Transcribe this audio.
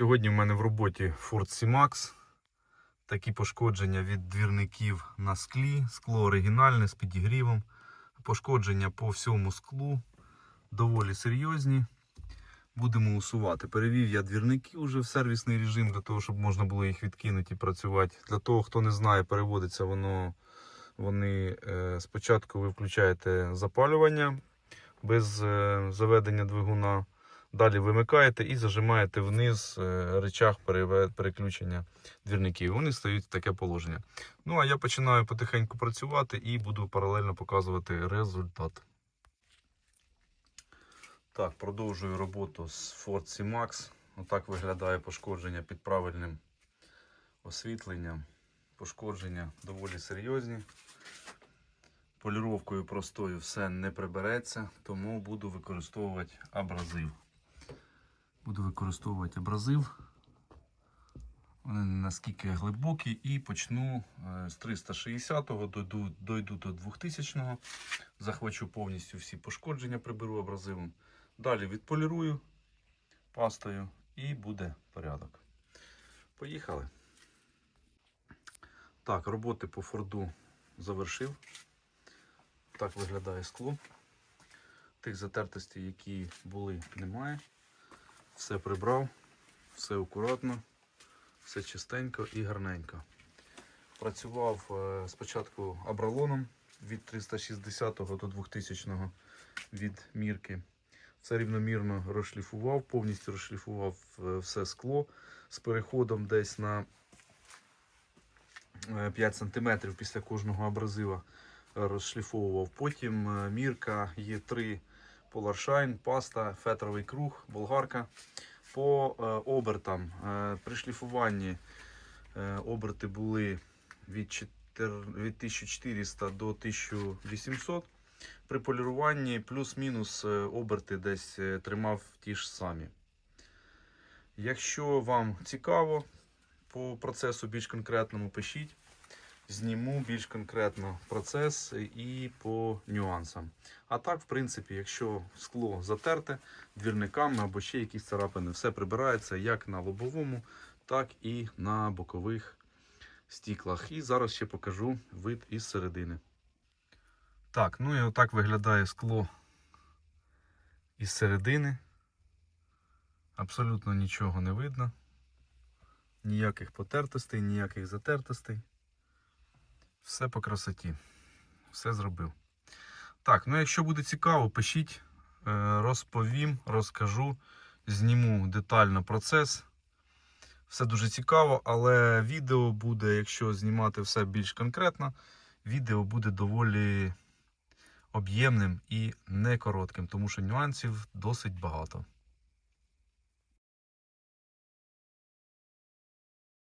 Сьогодні в мене в роботі Ford C-Max. Такі пошкодження від двірників на склі. Скло оригінальне з підігрівом. Пошкодження по всьому склу доволі серйозні. Будемо усувати. Перевів я двірники вже в сервісний режим для того, щоб можна було їх відкинути і працювати. Для того, хто не знає, переводиться воно. Вони е, спочатку ви включаєте запалювання без е, заведення двигуна. Далі вимикаєте і зажимаєте вниз е, речах переключення двірників. Вони стають в таке положення. Ну а я починаю потихеньку працювати і буду паралельно показувати результат. Так, продовжую роботу з Ford C-Max. Отак виглядає пошкодження під правильним освітленням. Пошкодження доволі серйозні. Поліровкою простою все не прибереться, тому буду використовувати абразив. Буду використовувати абразив. Вони наскільки глибокі і почну е, з 360-го, дойду, дойду до 2000-го. Захвачу повністю всі пошкодження, приберу абразивом. Далі відполірую пастою і буде порядок. Поїхали. Так, роботи по форду завершив. Так виглядає скло. Тих затертостей, які були, немає. Все прибрав, все акуратно, все чистенько і гарненько. Працював е, спочатку абралоном від 360 до 2000 від мірки. Все рівномірно розшліфував, повністю розшліфував е, все скло з переходом десь на е, 5 см після кожного абразива розшліфовував. Потім е, мірка Є3 Polarshine, паста, фетровий круг, болгарка. По е, обертам е, при шліфуванні е, оберти були від, 4, від 1400 до 1800. При поліруванні плюс-мінус оберти десь тримав ті ж самі. Якщо вам цікаво по процесу більш конкретному, пишіть. Зніму більш конкретно процес і по нюансам. А так, в принципі, якщо скло затерте двірниками або ще якісь царапини, все прибирається як на лобовому, так і на бокових стіклах. І зараз ще покажу вид із середини. Так, ну і отак виглядає скло із середини. Абсолютно нічого не видно. Ніяких потертостей, ніяких затертостей. Все по красоті. Все зробив. Так, ну якщо буде цікаво, пишіть, е, розповім, розкажу, зніму детально процес. Все дуже цікаво, але відео буде, якщо знімати все більш конкретно, відео буде доволі об'ємним і не коротким, тому що нюансів досить багато.